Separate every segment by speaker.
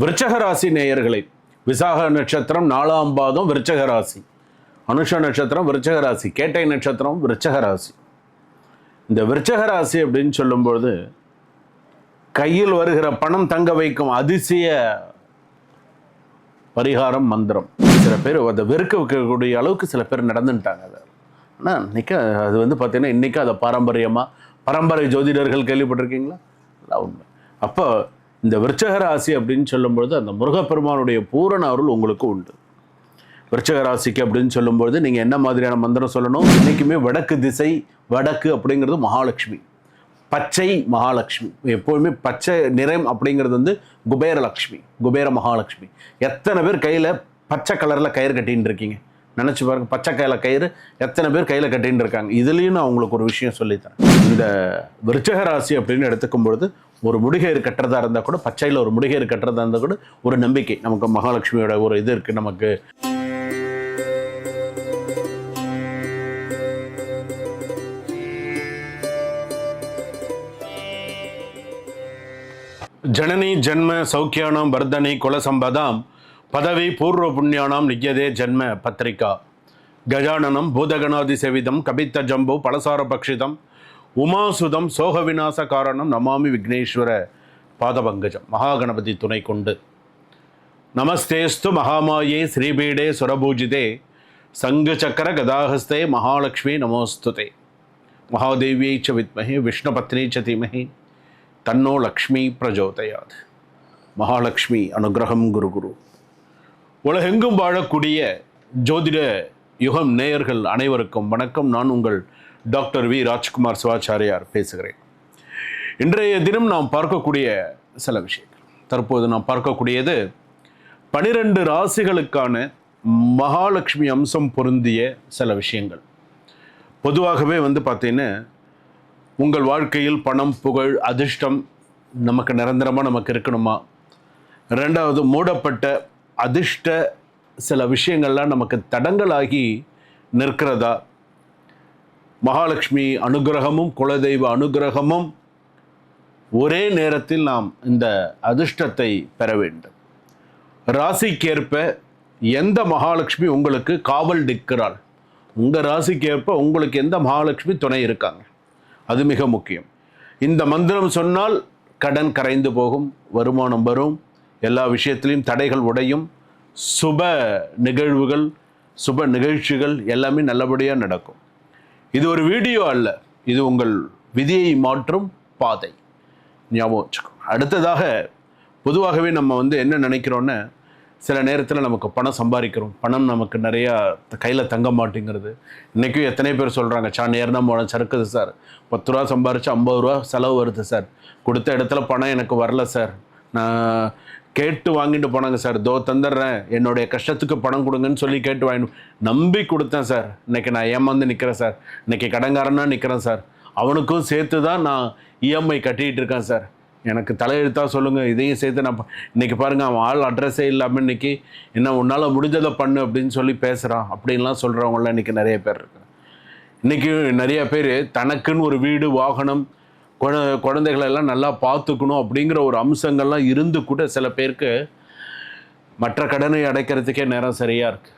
Speaker 1: விருச்சகராசி நேயர்களை விசாக நட்சத்திரம் நாலாம் பாதம் விருச்சகராசி. அனுஷ நட்சத்திரம் விருச்சகராசி கேட்டை நட்சத்திரம் விருச்சகராசி. இந்த விருச்சகராசி அப்படின்னு சொல்லும்பொழுது கையில் வருகிற பணம் தங்க வைக்கும் அதிசய பரிகாரம் மந்திரம். சில பேர் அதை வெறுக்க வைக்கக்கூடிய அளவுக்கு சில பேர் நடந்துட்டாங்க அதை. ஆனால் இன்றைக்கி அது வந்து பார்த்தீங்கன்னா இன்றைக்கும் அதை பாரம்பரியமாக பரம்பரை ஜோதிடர்கள் கேள்விப்பட்டிருக்கீங்களா? உண்மை. அப்போ இந்த விருச்சக ராசி அப்படின்னு சொல்லும்பொழுது அந்த முருகப்பெருமானுடைய பூரண அருள் உங்களுக்கு உண்டு. விருச்சக ராசிக்கு அப்படின்னு சொல்லும்பொழுது நீங்கள் என்ன மாதிரியான மந்திரம் சொல்லணும்? என்றைக்குமே வடக்கு திசை வடக்கு அப்படிங்கிறது மகாலட்சுமி. பச்சை மகாலட்சுமி. எப்போதுமே பச்சை நிறம் அப்படிங்கிறது வந்து குபேரலக்ஷ்மி குபேர மகாலட்சுமி. எத்தனை பேர் கையில் பச்சை கலரில் கயிறு கட்டின்னு இருக்கீங்க? நினச்சி பாருங்க பச்சை கையில் கயிறு எத்தனை பேர் கையில் கட்டின்னு இருக்காங்க? இதுலேயும் நான் உங்களுக்கு ஒரு விஷயம் சொல்லித்தரேன். இந்த விருச்சக ராசி அப்படின்னு எடுத்துக்கும் பொழுது ஒரு முடிகயிறு கட்டுறதா இருந்தால் கூட பச்சையில் ஒரு முடிகயிறு கட்டுறதா இருந்தால் கூட ஒரு நம்பிக்கை. நமக்கு மகாலட்சுமியோட ஒரு இது இருக்குது நமக்கு. ஜனனி ஜென்ம சௌக்கியானாம் வர்தனி குலசம்பதாம் பதவி பூர்வ புண்ணியானாம் நிஜதே ஜென்ம பத்திரிகா. கஜானனம் பூதகணாதி செவிதம் கபித்த ஜம்பு பலசார பக்ஷிதம் உமாசுதம் சோக விநாச காரணம் நமாமி விக்னேஸ்வர பாதபங்கஜம். மகாகணபதி துணை கொண்டு. நமஸ்தேஸ்து மகாமாயே ஸ்ரீபீடே சுரபூஜிதே. சங்கு சக்கர கதாஹஸ்தே மகாலட்சுமி நமோஸ்துதே. மகாதேவியை ச வித்மஹே விஷ்ணுபத்னி ச தீமஹி. தன்னோ லக்ஷ்மி பிரஜோதயாது. மகாலட்சுமி அனுகிரகம் குரு குரு. உலகெங்கும் வாழக்கூடிய ஜோதிட யுகம் நேயர்கள் அனைவருக்கும் வணக்கம். நான் உங்கள் டாக்டர் வி. ராஜ்குமார் சிவாச்சாரியார் பேசுகிறேன். இன்றைய தினம் நாம் பார்க்கக்கூடிய சில விஷயங்கள். தற்போது நாம் பார்க்கக்கூடியது பனிரெண்டு ராசிகளுக்கான மகாலட்சுமி அம்சம் பொருந்திய சில விஷயங்கள். பொதுவாகவே வந்து பார்த்தீங்கன்னா உங்கள் வாழ்க்கையில் பணம் புகழ் அதிர்ஷ்டம் நமக்கு நிரந்தரமாக நமக்கு இருக்கணுமா? ரெண்டாவது மூடப்பட்ட அதிர்ஷ்ட சில விஷயங்கள்லாம் நமக்கு தடங்களாகி நிற்கிறதா? மகாலட்சுமி அனுகிரகமும் குலதெய்வ அனுகிரகமும் ஒரே நேரத்தில் நாம் இந்த அதிர்ஷ்டத்தை பெற வேண்டும். ராசிக்கேற்ப எந்த மகாலட்சுமி உங்களுக்கு காவல் நிற்கிறாள்? உங்கள் ராசிக்கேற்ப உங்களுக்கு எந்த மகாலட்சுமி துணை இருக்காங்க? அது மிக முக்கியம். இந்த மந்திரம் சொன்னால் கடன் கரைந்து போகும் வருமானம் வரும் எல்லா விஷயத்திலையும் தடைகள் உடையும். சுப நிகழ்வுகள் சுப நிகழ்ச்சிகள் எல்லாமே நல்லபடியாக நடக்கும். இது ஒரு வீடியோ அல்ல. இது உங்கள் விதியை மாற்றும் பாதை. ஞாபகம் வச்சுக்கோ. அடுத்ததாக பொதுவாகவே நம்ம வந்து என்ன நினைக்கிறோன்னா சில நேரத்தில் நமக்கு பணம் சம்பாதிக்கிறோம். பணம் நமக்கு நிறையா கையில் தங்க மாட்டேங்கிறது. இன்றைக்கும் எத்தனை பேர் சொல்கிறாங்க சா நேர்னா போன சறுக்குது சார். பத்து ரூபா சம்பாரிச்சு ஐம்பது ரூபா செலவு வருது சார். கொடுத்த இடத்துல பணம் எனக்கு வரல சார். நான் கேட்டு வாங்கிட்டு போனாங்க சார். தோ தந்துடுறேன். என்னுடைய கஷ்டத்துக்கு பணம் கொடுங்கன்னு சொல்லி கேட்டு வாங்கிட்டு நம்பி கொடுத்தேன் சார். இன்னைக்கு நான் ஏமாந்து நிற்கிறேன் சார். இன்றைக்கி கடன்காரனா நிற்கிறேன் சார். அவனுக்கும் சேர்த்து தான் நான் இஎம்ஐ கட்டிகிட்டு இருக்கேன் சார். எனக்கு தலையெழுத்தாக சொல்லுங்கள் இதையும் சேர்த்து நான் இன்றைக்கி இன்னைக்கு அவன் ஆள் அட்ரஸே இல்லாமல் இன்னைக்கு என்ன உன்னால் முடிஞ்சதை பண்ணு அப்படின்னு சொல்லி பேசுகிறான் அப்படின்லாம் சொல்கிறவங்களாம் இன்னைக்கு நிறைய பேர் இருக்கு இன்னைக்கு நிறைய பேர் தனக்குன்னு ஒரு வீடு வாகனம் குழ- குழந்தைகளெல்லாம் நல்லா பார்த்துக்கணும் அப்படிங்கிற ஒரு அம்சங்கள்லாம் இருந்து கூட சில பேருக்கு மற்ற கடனை அடைக்கிறதுக்கே நேரம் சரியாக இருக்குது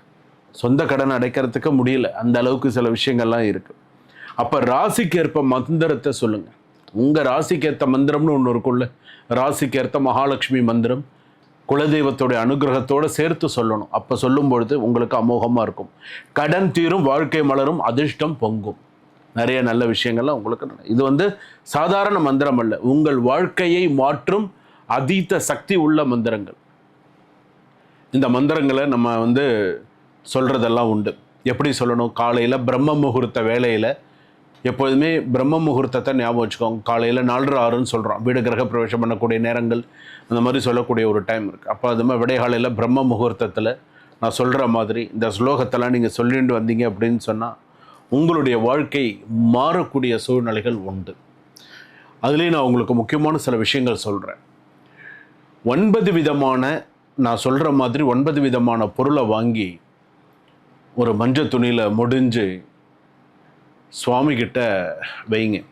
Speaker 1: சொந்த கடன் அடைக்கிறதுக்கு முடியல. அந்த அளவுக்கு சில விஷயங்கள்லாம் இருக்குது அப்போ ராசிக்கு ஏற்ப மந்திரத்தை சொல்லுங்கள் உங்கள் ராசிக்கேற்ற மந்திரம்னு ஒன்று இருக்குல்ல ராசிக்கேற்ற மகாலட்சுமி மந்திரம். குலதெய்வத்தோடைய அனுகிரகத்தோடு சேர்த்து சொல்லணும். அப்போ சொல்லும் பொழுது உங்களுக்கு அமோகமாக இருக்கும். கடன் தீரும் வாழ்க்கை மலரும் அதிர்ஷ்டம் பொங்கும். நிறைய நல்ல விஷயங்கள்லாம் உங்களுக்கு இது வந்து சாதாரண மந்திரம் அல்ல. உங்கள் வாழ்க்கையை மாற்றும் அதீத சக்தி உள்ள மந்திரங்கள். இந்த மந்திரங்களை நம்ம வந்து சொல்கிறதெல்லாம் உண்டு. எப்படி சொல்லணும்? காலையில் பிரம்ம முகூர்த்த வேலையில் எப்போதுமே பிரம்ம முகூர்த்தத்தை ஞாபகம் வச்சுக்கோங்க. காலையில் நாலு ஆறுன்னு சொல்கிறோம் வீடு கிரக பிரவேசம் பண்ணக்கூடிய நேரங்கள் அந்த மாதிரி சொல்லக்கூடிய ஒரு டைம் இருக்குது அப்போ அது மாதிரி விடைகாலையில் பிரம்ம முகூர்த்தத்தில் நான் சொல்கிற மாதிரி இந்த ஸ்லோகத்தெல்லாம் நீங்கள் சொல்லிட்டு வந்தீங்க அப்படின்னு சொன்னால் உங்களுடைய வாழ்க்கை மாறக்கூடிய சூழ்நிலைகள் உண்டு. அதுலேயும் நான் உங்களுக்கு முக்கியமான சில விஷயங்கள் சொல்கிறேன் ஒன்பது விதமான நான் சொல்கிற மாதிரி ஒன்பது விதமான பொருளை வாங்கி ஒரு மஞ்சள் துணியில் முடிஞ்சு சுவாமிகிட்ட வைங்க.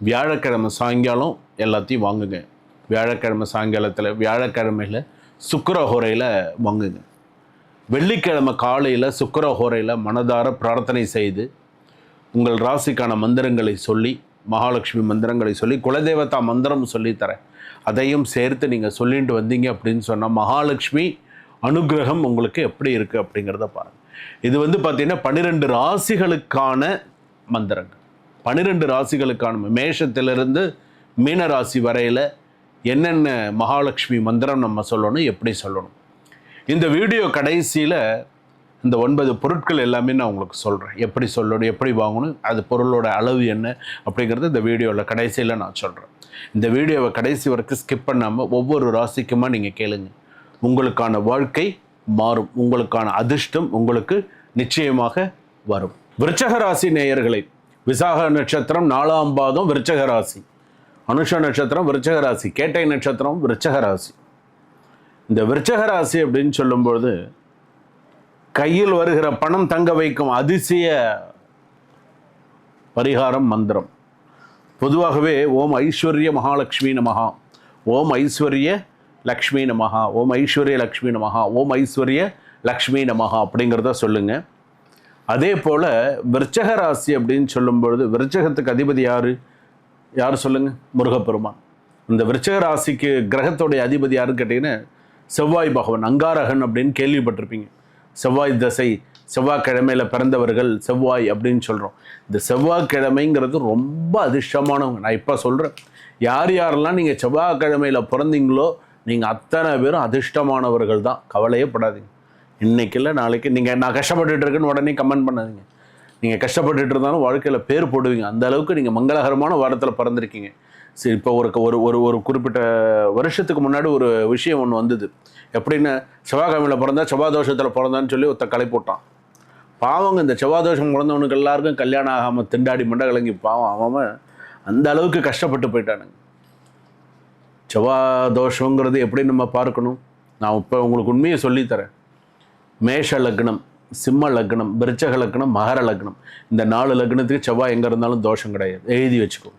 Speaker 1: வியாழக்கிழமை சாயங்காலம் எல்லாத்தையும் வாங்குங்க. வியாழக்கிழமை சாயங்காலத்தில் வியாழக்கிழமையில் சுக்கரஹோரையில் வாங்குங்க. வெள்ளிக்கிழமை காலையில் சுக்கரஹோரையில் மனதார பிரார்த்தனை செய்து உங்கள் ராசிக்கான மந்திரங்களை சொல்லி மகாலட்சுமி மந்திரங்களை சொல்லி குலதேவதா மந்திரம் சொல்லித்தரேன். அதையும் சேர்த்து நீங்கள் சொல்லிட்டு வந்தீங்க அப்படின்னு சொன்னால் மகாலட்சுமி அனுகிரகம் உங்களுக்கு எப்படி இருக்குது அப்படிங்கிறத பாருங்கள் இது வந்து பார்த்தீங்கன்னா பன்னிரெண்டு ராசிகளுக்கான மந்திரங்கள். பன்னிரெண்டு ராசிகளுக்கான மேஷத்திலிருந்து மீன ராசி வரையில் என்னென்ன மகாலட்சுமி மந்திரம் நம்ம சொல்லணும் எப்படி சொல்லணும். இந்த வீடியோ கடைசியில் இந்த ஒன்பது பொருட்கள் எல்லாமே நான் உங்களுக்கு சொல்கிறேன் எப்படி சொல்லணும் எப்படி வாங்கணும் அது பொருளோட அளவு என்ன அப்படிங்கிறது இந்த வீடியோவில் கடைசியில் நான் சொல்கிறேன் இந்த வீடியோவை கடைசி வரைக்கும் ஸ்கிப் பண்ணாமல் ஒவ்வொரு ராசிக்குமா நீங்கள் கேளுங்க. உங்களுக்கான வாழ்க்கை மாறும். உங்களுக்கான அதிர்ஷ்டம் உங்களுக்கு நிச்சயமாக வரும். விருச்சக ராசி நேயர்களை விசாக நட்சத்திரம் நாலாம் பாதம் விருச்சக ராசி. அனுஷ நட்சத்திரம் விருச்சக ராசி. கேட்டை நட்சத்திரம் விருச்சக ராசி. இந்த விருச்சக ராசி அப்படின்னு சொல்லும்பொழுது கையில் வருகிற பணம் தங்க வைக்கும் அதிசய பரிகாரம் மந்திரம். பொதுவாகவே ஓம் ஐஸ்வர்ய மகாலட்சுமி நமகா ஓம் ஐஸ்வர்ய லக்ஷ்மி நமஹா. ஓம் ஐஸ்வர்ய லக்ஷ்மி நமகா ஓம் ஐஸ்வர்ய லக்ஷ்மி நமகா அப்படிங்கிறத சொல்லுங்கள் அதே போல் விருச்சக ராசி அப்படின்னு சொல்லும்பொழுது விருச்சகத்துக்கு அதிபதி யார்? யார் சொல்லுங்கள் முருகப்பெருமான். இந்த விருச்சக ராசிக்கு கிரகத்துடைய அதிபதி யாருன்னு கேட்டிங்கன்னா செவ்வாய் பகவான் அங்காரகன் அப்படின்னு கேள்விப்பட்டிருப்பீங்க. செவ்வாய் தசை செவ்வாய்க்கிழமையில் பிறந்தவர்கள் செவ்வாய் அப்படின்னு சொல்கிறோம் இந்த செவ்வாய்க்கிழமைங்கிறது ரொம்ப அதிர்ஷ்டமானவங்க. நான் இப்போ சொல்கிறேன் யார் யாரெல்லாம் நீங்கள் செவ்வாய்க்கிழமையில் பிறந்தீங்களோ நீங்கள் அத்தனை பேரும் அதிர்ஷ்டமானவர்கள் தான். கவலையே படாதீங்க. இன்றைக்கி இல்லை நாளைக்கு. நீங்கள் நான் கஷ்டப்பட்டுட்டு இருக்கேன்னு உடனே கமெண்ட் பண்ணாதீங்க. நீங்கள் கஷ்டப்பட்டுட்டு இருந்தாலும் வாழ்க்கையில் பேர் போடுவீங்க. அந்த அளவுக்கு நீங்கள் மங்களகரமான வாரத்தில் பிறந்திருக்கீங்க. சரி இப்போ ஒரு ஒரு ஒரு ஒரு குறிப்பிட்ட வருஷத்துக்கு முன்னாடி ஒரு விஷயம் ஒன்று வந்தது. எப்படின்னா செவ்வாய்க்கிழமையில் பிறந்தா செவ்வாய் தோஷத்தில் பிறந்தான்னு சொல்லி ஒருத்த களை போட்டான். பாவங்க இந்த செவ்வாய் தோஷம் பிறந்தவனுக்கு எல்லாருக்கும் கல்யாணம் ஆகாமல் திண்டாடி மண்டை கலங்கி பாவம் ஆகாமல் அந்த அளவுக்கு கஷ்டப்பட்டு போயிட்டானுங்க. செவ்வாதோஷங்கிறது எப்படி நம்ம பார்க்கணும்? நான் இப்போ உங்களுக்கு உண்மையை சொல்லித்தரேன் மேஷ லக்னம் சிம்ம லக்னம் விருச்சக லக்னம் மகர லக்னம். இந்த நாலு லக்னத்துக்கு செவ்வாய் எங்கே இருந்தாலும் தோஷம் கிடையாது. எழுதி வச்சுக்கோ.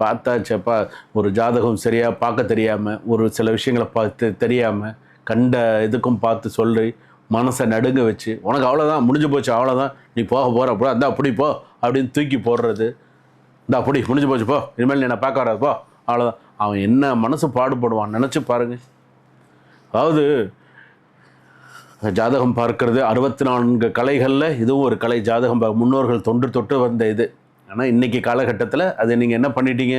Speaker 1: பார்த்தாச்சப்பா ஒரு ஜாதகம் சரியாக பார்க்க தெரியாமல் ஒரு சில விஷயங்களை பார்த்து தெரியாமல் கண்ட இதுக்கும் பார்த்து சொல்லி மனசை நடுங்க வச்சு உனக்கு அவ்வளோதான் முடிஞ்சு போச்சு அவ்வளோதான் நீ போக போகிற அப்போ அந்த அப்படி போ அப்படின்னு தூக்கி போடுறது. இந்த அப்படி முடிஞ்சு போச்சு போ இனிமேல் நீ என்னை பார்க்க வராது போ அவ்வளோதான் அவன் என்ன மனசு பாடுபடுவான் நினச்சி பாருங்க. அதாவது ஜாதகம் பார்க்கறது அறுபத்தி நான்கு கலைகளில் இதுவும் ஒரு கலை ஜாதகம். முன்னோர்கள் தொன்று தொட்டு வந்த இது. ஆனால் இன்னைக்கு காலகட்டத்தில் அதை நீங்கள் என்ன பண்ணிட்டீங்க?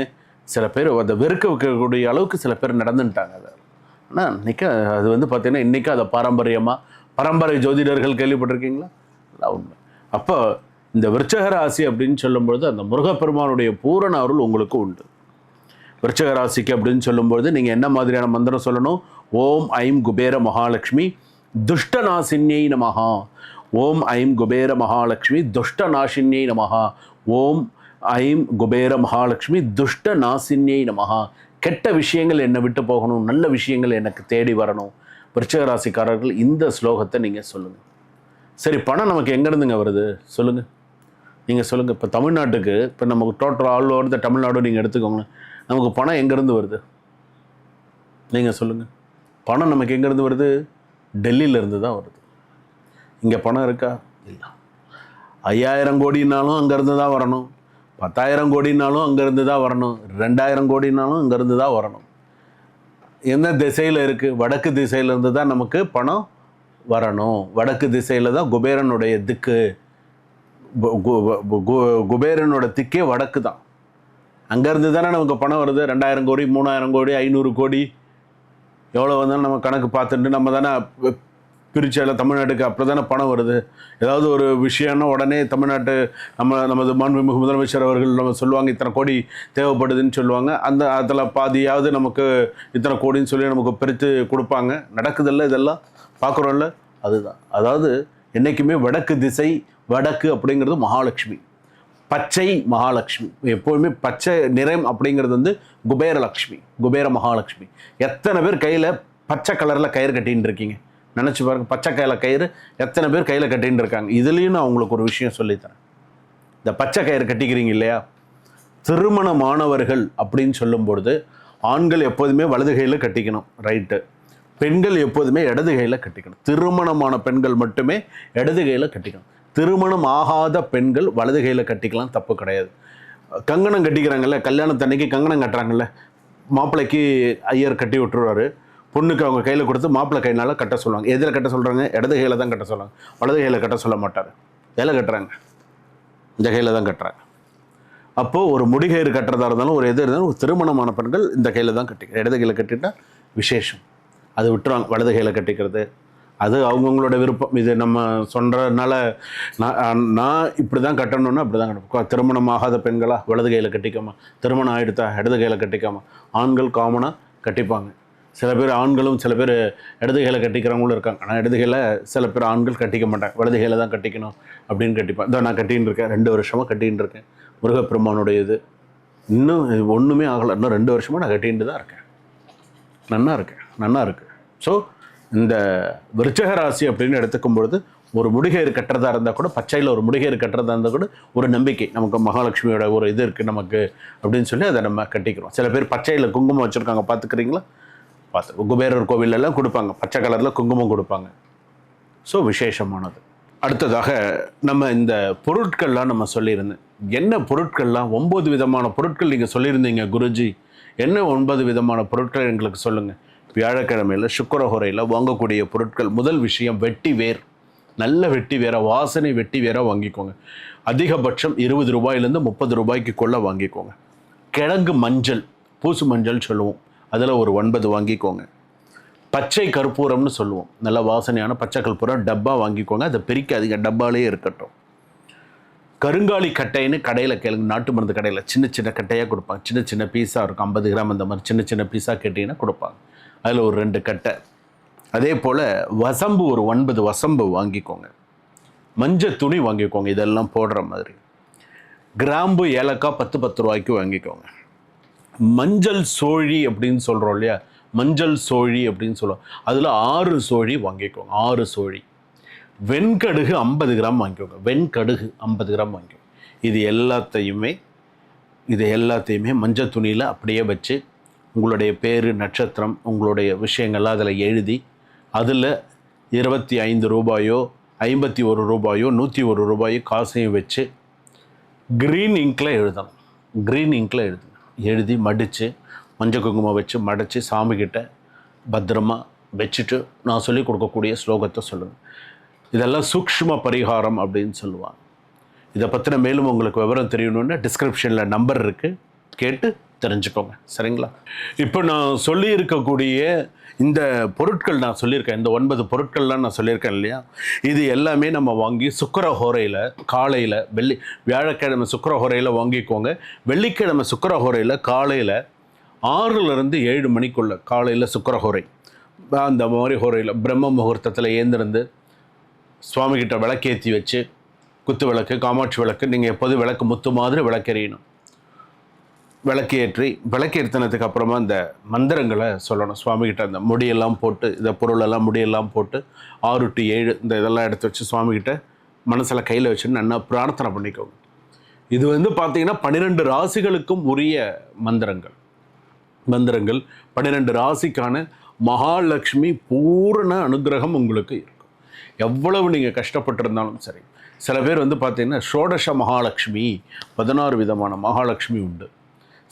Speaker 1: சில பேர் அதை வெறுக்க வைக்கக்கூடிய அளவுக்கு சில பேர் நடந்துட்டாங்க அதை. ஆனால் இன்றைக்கி அது வந்து பார்த்தீங்கன்னா இன்றைக்கி அதை பாரம்பரியமாக பரம்பரை ஜோதிடர்கள் கேள்விப்பட்டிருக்கீங்களா? அதான் உண்மை. அப்போ இந்த விருச்சக ராசி அப்படின்னு சொல்லும்பொழுது அந்த முருகப்பெருமானுடைய பூரண அருள் உங்களுக்கு உண்டு. விருச்சக ராசிக்கு அப்படின்னு சொல்லும்பொழுது நீங்கள் என்ன மாதிரியான மந்திரம் சொல்லணும்? ஓம் ஐம் குபேர மகாலட்சுமி துஷ்ட நாசின்யை நமஹா. ஓம் ஐம் குபேர மகாலட்சுமி துஷ்ட நாசின்யை நமகா ஓம் ஐம் குபேர மகாலட்சுமி துஷ்ட நாசின்யை நமகா கெட்ட விஷயங்கள் என்னை விட்டு போகணும் நல்ல விஷயங்கள் எனக்கு தேடி வரணும். விருச்சகராசிக்காரர்கள் இந்த ஸ்லோகத்தை நீங்கள் சொல்லுங்கள் சரி பணம் நமக்கு எங்கேருந்துங்க வருது? சொல்லுங்கள் நீங்கள் சொல்லுங்கள் இப்போ தமிழ்நாட்டுக்கு இப்போ நமக்கு total all over the Tamil Nadu நீங்கள் எடுத்துக்கோங்க நமக்கு பணம் எங்கேருந்து வருது? நீங்கள் சொல்லுங்கள் பணம் நமக்கு எங்கேருந்து வருது? டெல்லியிலேருந்து தான் வருது. இங்கே பணம் இருக்கா? இல்லை. ஐயாயிரம் கோடினாலும் அங்கேருந்து தான் வரணும். பத்தாயிரம் கோடினாலும் அங்கேருந்து தான் வரணும். ரெண்டாயிரம் கோடினாலும் அங்கேருந்து தான் வரணும். எந்த திசையில் இருக்குது வடக்கு திசையிலேருந்து தான் நமக்கு பணம் வரணும். வடக்கு திசையில் தான் குபேரனுடைய திக்கு. கு- கு- குபேரனோட திக்கே வடக்கு தான். அங்கேருந்து தானே நமக்கு பணம் வருது. ரெண்டாயிரம் கோடி மூணாயிரம் கோடி ஐநூறு கோடி. எவ்வளோ வந்தாலும் நம்ம கணக்கு பார்த்துட்டு நம்ம தானே பிரிச்சால தமிழ்நாட்டுக்கு அப்படி தானே பணம் வருது. ஏதாவது ஒரு விஷயம்னா உடனே தமிழ்நாட்டு நம்ம நமது மாண்புமிகு முதலமைச்சர் அவர்கள் நம்ம சொல்லுவாங்க இத்தனை கோடி தேவைப்படுதுன்னு சொல்லுவாங்க. அந்த அதில் பாதியாவது நமக்கு இத்தனை கோடின்னு சொல்லி நமக்கு பிரித்து கொடுப்பாங்க. நடக்குதில்ல இதெல்லாம்? பார்க்குறோம்ல அதுதான். அதாவது என்றைக்குமே வடக்கு திசை வடக்கு அப்படிங்கிறது மகாலட்சுமி. பச்சை மகாலட்சுமி. எப்போவுமே பச்சை நிறம் அப்படிங்கிறது வந்து குபேரலக்ஷ்மி குபேர மகாலட்சுமி. எத்தனை பேர் கையில் பச்சை கலரில் கயிறு கட்டின்னு இருக்கீங்க? நினச்சி பாருங்கள் பச்சை கையில் கயிறு எத்தனை பேர் கையில் கட்டின்னு இருக்காங்க. இதுலேயும் நான் உங்களுக்கு ஒரு விஷயம் சொல்லித்தரேன். இந்த பச்சை கயிறு கட்டிக்கிறீங்க இல்லையா? திருமணமானவர்கள் அப்படின்னு சொல்லும்பொழுது ஆண்கள் எப்போதுமே வலது கையில் கட்டிக்கணும் ரைட்டு பெண்கள் எப்போதுமே இடது கையில் கட்டிக்கணும். திருமணமான பெண்கள் மட்டுமே இடது கையில் கட்டிக்கணும். திருமணம் ஆகாத பெண்கள் வலது கையில் கட்டிக்கலாம் தப்பு கிடையாது. கங்கணம் கட்டிக்கிறாங்கல்ல கல்யாணத்தன்னைக்கு கங்கணம் கட்டுறாங்கல்ல மாப்பிள்ளைக்கு ஐயர் கட்டி விட்டுருவாரு. பொண்ணுக்கு அவங்க கையில் கொடுத்து மாப்பிள்ளை கையினால் கட்ட சொல்லுவாங்க. எதில் கட்ட சொல்கிறாங்க இடது கையில் தான் கட்ட சொல்லுவாங்க. வலது கையில் கட்ட சொல்ல மாட்டார். எதில் கட்டுறாங்க? இந்த கையில் தான் கட்டுறாங்க. அப்போது ஒரு முடிகயிறு கட்டுறதா இருந்தாலும் ஒரு எது இருந்தாலும் ஒரு திருமணமான பெண்கள் இந்த கையில் தான் கட்டிக்க இடது கையில் கட்டிட்டால் விசேஷம். அது விட்டுருவாங்க. வலது கையில் கட்டிக்கிறது. அது அவங்கவுங்களோட விருப்பம். இது நம்ம சொல்கிறதுனால நான் நான் இப்படி தான் கட்டணும்னா அப்படி தான் கட்டணும் திருமணம் ஆகாத பெண்களாக வலது கையில் கட்டிக்காமல் திருமணம் ஆகிடுதா இடது கையில் கட்டிக்காமல் ஆண்கள் காமனாக கட்டிப்பாங்க. சில பேர் ஆண்களும் சில பேர் இடதுகையில் கட்டிக்கிறவங்களும் இருக்காங்க. ஆனால் இடதுகையில் சில பேர் ஆண்கள் கட்டிக்க மாட்டாங்க. வலதுகையில் தான் கட்டிக்கணும் அப்படின்னு கட்டிப்பேன் இதோ நான் கட்டின்னு இருக்கேன். ரெண்டு வருஷமாக கட்டின்னு இருக்கேன். முருகப்பெருமானுடைய இது. இன்னும் இது ஒன்றுமே ஆகலை. இன்னும் ரெண்டு வருஷமாக நான் கட்டிட்டு தான் இருக்கேன். நன்னா இருக்கேன் நன்னா இருக்கு. ஸோ இந்த விருச்சக ராசி அப்படின்னு எடுத்துக்கும் பொழுது ஒரு முடிகயிறு கட்டுறதா இருந்தால் கூட பச்சையில் ஒரு முடிகயிறு கட்டுறதா இருந்தால் கூட ஒரு நம்பிக்கை. நமக்கு மகாலட்சுமியோட ஒரு இது இருக்குது நமக்கு அப்படின்னு சொல்லி அதை நம்ம கட்டிக்கிறோம். சில பேர் பச்சையில் குங்குமம் வச்சுருக்காங்க. பார்த்துக்கிறீங்களா? பார்த்து. குபேரர் கோவிலெல்லாம் கொடுப்பாங்க. பச்சை கலரில் குங்குமம் கொடுப்பாங்க. ஸோ விசேஷமானது. அடுத்ததாக நம்ம இந்த பொருட்கள்லாம் நம்ம சொல்லியிருந்தேன் என்ன பொருட்கள்லாம்? ஒம்பது விதமான பொருட்கள் நீங்கள் சொல்லியிருந்தீங்க குருஜி. என்ன ஒன்பது விதமான பொருட்கள் எங்களுக்கு சொல்லுங்கள் வியாழக்கிழமையில் சுக்கரஹுரையில் வாங்கக்கூடிய பொருட்கள். முதல் விஷயம் வெட்டி வேர். நல்ல வெட்டி வேற வாசனை வெட்டி வேற வாங்கிக்கோங்க. அதிகபட்சம் இருபது ரூபாயிலேருந்து முப்பது ரூபாய்க்கு கொள்ள வாங்கிக்கோங்க. கிழங்கு மஞ்சள் பூசு மஞ்சள் சொல்லுவோம். அதில் ஒரு ஒன்பது வாங்கிக்கோங்க. பச்சை கற்பூரம்னு சொல்லுவோம். நல்ல வாசனையான பச்சை கற்பூரம் டப்பா வாங்கிக்கோங்க. அதை பிரிக்காதீங்க டப்பாலே இருக்கட்டும். கருங்காலி கட்டைன்னு கடையில் கேளுங்க. நாட்டு மருந்து கடையில் சின்ன சின்ன கட்டையாக கொடுப்பாங்க. சின்ன சின்ன பீஸாக இருக்கும். ஐம்பது கிராம் அந்த மாதிரி சின்ன சின்ன பீஸாக கேட்டிங்கன்னா கொடுப்பாங்க. அதில் ஒரு ரெண்டு கட்டை. அதே போல் வசம்பு ஒரு ஒன்பது வசம்பு வாங்கிக்கோங்க. மஞ்சள் துணி வாங்கிக்கோங்க. இதெல்லாம் போடுற மாதிரி. கிராம்பு ஏலக்காய் பத்து பத்து ரூபாய்க்கு வாங்கிக்கோங்க. மஞ்சள் சோழி அப்படின்னு சொல்கிறோம் இல்லையா? மஞ்சள் சோழி அப்படின்னு சொல்லுவோம் அதில் ஆறு சோழி வாங்கிக்கோங்க. ஆறு சோழி. வெண்கடுகு ஐம்பது கிராம் வாங்கிக்கோங்க. வெண்கடுகு ஐம்பது கிராம் வாங்கிக்கோங்க. இது எல்லாத்தையுமே இது எல்லாத்தையுமே மஞ்சள் துணியில் அப்படியே வச்சு உங்களுடைய பேர் நட்சத்திரம் உங்களுடைய விஷயங்கள்லாம் அதில் எழுதி அதில் இருபத்தி ஐந்து ரூபாயோ ஐம்பத்தி ஒரு ரூபாயோ நூற்றி ஒரு ரூபாயோ காசையும் வச்சு க்ரீன் இங்கில் எழுதணும். க்ரீன் இங்கில் எழுதணும் எழுதி மடித்து மஞ்சள் குங்குமம் வச்சு மடித்து சாமிக்கிட்ட பத்திரமா வச்சுட்டு நான் சொல்லிக் கொடுக்கக்கூடிய ஸ்லோகத்தை சொல்லுவேன். இதெல்லாம் சூக்ஷ்ம பரிகாரம் அப்படின்னு சொல்லுவாங்க. இதை பற்றின மேலும் உங்களுக்கு விவரம் தெரியணுன்னா டிஸ்கிரிப்ஷனில் நம்பர் இருக்குது கேட்டு தெரிஞ்சுக்கோங்க. சரிங்களா? இப்போ நான் சொல்லியிருக்கக்கூடிய இந்த பொருட்கள் நான் சொல்லியிருக்கேன். இந்த ஒன்பது பொருட்கள்லாம் நான் சொல்லியிருக்கேன் இல்லையா? இது எல்லாமே நம்ம வாங்கி சுக்கரஹோரையில் காலையில் வெள்ளி வியாழக்கிழமை சுக்கரஹோரையில் வாங்கிக்கோங்க. வெள்ளிக்கிழமை சுக்கரஹோரையில் காலையில் ஆறுலேருந்து ஏழு மணிக்குள்ள காலையில் சுக்கரஹோரை. அந்த மாதிரி ஹோரையில் பிரம்ம முகூர்த்தத்தில் ஏந்திருந்து சுவாமிகிட்ட விளக்கேற்றி வச்சு குத்து விளக்கு காமாட்சி விளக்கு நீங்கள் எப்போதும் விளக்கு முத்து மாதிரி விளக்கெறியணும். விளக்கேற்றி விளக்கேற்றினதுக்கு அப்புறமா இந்த மந்திரங்களை சொல்லணும். சுவாமிகிட்ட அந்த முடியெல்லாம் போட்டு இந்த பொருளெல்லாம் முடியெல்லாம் போட்டு ஆறு டு ஏழு இந்த இதெல்லாம் எடுத்து வச்சு சுவாமிகிட்ட மனசில் கையில் வச்சுன்னு நல்லா பிரார்த்தனை பண்ணிக்கோங்க. இது வந்து பார்த்தீங்கன்னா பன்னிரெண்டு ராசிகளுக்கும் உரிய மந்திரங்கள். மந்திரங்கள் பன்னிரெண்டு ராசிக்கான மகாலட்சுமி பூரண அனுகிரகம் உங்களுக்கு இருக்கும். எவ்வளவு நீங்கள் கஷ்டப்பட்டிருந்தாலும் சரி. சில பேர் வந்து பார்த்தீங்கன்னா ஷோடச மகாலட்சுமி பதினாறு விதமான மகாலட்சுமி உண்டு.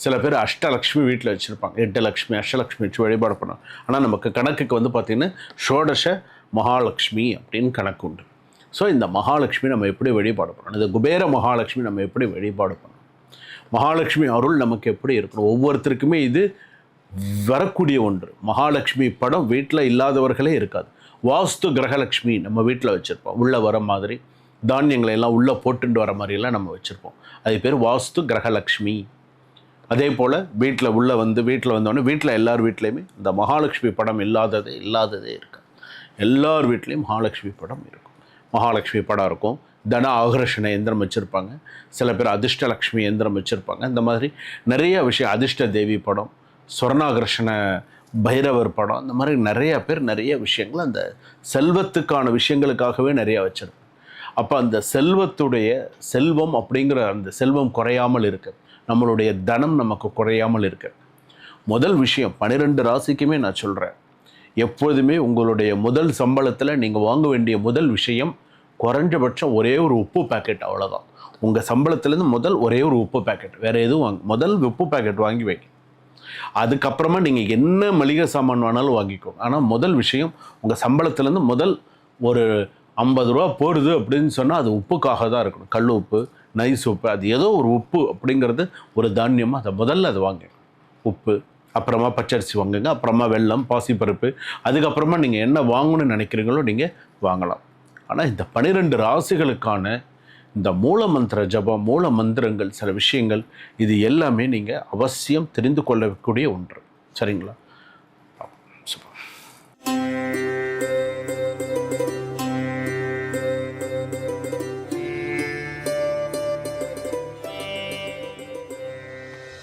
Speaker 1: சில பேர் அஷ்டலக்ஷ்மி வீட்டில் வச்சுருப்பாங்க. எட்டு லக்ஷ்மி அஷ்டலக்ஷ்மி வச்சு வழிபாடு பண்ணுவாங்க ஆனால் நமக்கு கணக்குக்கு வந்து பார்த்திங்கன்னா ஷோடச மகாலட்சுமி அப்படின்னு கணக்கு உண்டு. ஸோ இந்த மகாலட்சுமி நம்ம எப்படி வழிபாடு பண்ணணும்? இந்த குபேர மகாலட்சுமி நம்ம எப்படி வழிபாடு பண்ணணும்? மகாலட்சுமி அருள் நமக்கு எப்படி இருக்கணும்? ஒவ்வொருத்தருக்குமே இது வரக்கூடிய ஒன்று. மகாலட்சுமி படம் வீட்டில் இல்லாதவர்களே இருக்காது. வாஸ்து கிரகலட்சுமி நம்ம வீட்டில் வச்சுருப்போம். உள்ளே வர மாதிரி தானியங்களை எல்லாம் உள்ளே போட்டுட்டு வர மாதிரியெல்லாம் நம்ம வச்சுருப்போம். அது பேர் வாஸ்து கிரகலட்சுமி அதே போல் வீட்டில் உள்ளே வந்து வீட்டில் வந்தோடனே வீட்டில் எல்லார் வீட்லேயுமே இந்த மகாலட்சுமி படம் இல்லாததே இல்லாததே இருக்கு எல்லார் வீட்லேயும் மகாலட்சுமி படம் இருக்கும். மகாலட்சுமி படம் இருக்கும். தன ஆகர்ஷண எந்திரம் வச்சுருப்பாங்க. சில பேர் அதிர்ஷ்டலக்ஷ்மி எந்திரம் வச்சுருப்பாங்க. இந்த மாதிரி நிறைய விஷயம் அதிர்ஷ்ட தேவி படம் சொர்ணாகர்ஷண பைரவர் படம் இந்த மாதிரி நிறைய பேர் நிறைய விஷயங்கள் அந்த செல்வத்துக்கான விஷயங்களுக்காகவே நிறையா வச்சுருப்பாங்க. அப்போ அந்த செல்வத்துடைய செல்வம் அப்படிங்கிற அந்த செல்வம் குறையாமல் இருக்குது நம்மளுடைய தனம் நமக்கு குறையாமல் இருக்கு. முதல் விஷயம் பன்னிரெண்டு ராசிக்குமே நான் சொல்கிறேன் எப்பொழுதுமே உங்களுடைய முதல் சம்பளத்தில் நீங்கள் வாங்க வேண்டிய முதல் விஷயம் குறைஞ்சபட்சம் ஒரே ஒரு உப்பு பாக்கெட் அவ்வளோதான் உங்கள் சம்பளத்துலேருந்து முதல் ஒரே ஒரு உப்பு பாக்கெட் வேறு எதுவும் வாங்க முதல் உப்பு பாக்கெட் வாங்கி வைங்க அதுக்கப்புறமா நீங்கள் என்ன மளிகை சாமான் வேணாலும் வாங்கிக்கோங்க. ஆனால் முதல் விஷயம் உங்கள் சம்பளத்துலேருந்து முதல் ஒரு ஐம்பது ரூபா போடுது அப்படின்னு சொன்னால் அது உப்புக்காக தான் இருக்கணும். கல் உப்பு நைஸ் உப்பு அது ஏதோ ஒரு உப்பு அப்படிங்கிறது ஒரு தானியமாக அதை முதல்ல அது வாங்க உப்பு அப்புறமா பச்சரிசி வாங்குங்க அப்புறமா வெல்லம் பாசிப்பருப்பு அதுக்கப்புறமா நீங்கள் என்ன வாங்கணும்னு நினைக்கிறீங்களோ நீங்கள் வாங்கலாம். ஆனால் இந்த பன்னிரெண்டு ராசிகளுக்கான இந்த மூல மந்திர ஜபம் மூல மந்திரங்கள் சில விஷயங்கள் இது எல்லாமே நீங்கள் அவசியம் தெரிந்து கொள்ளக்கூடிய ஒன்று. சரிங்களா? சூப்பர்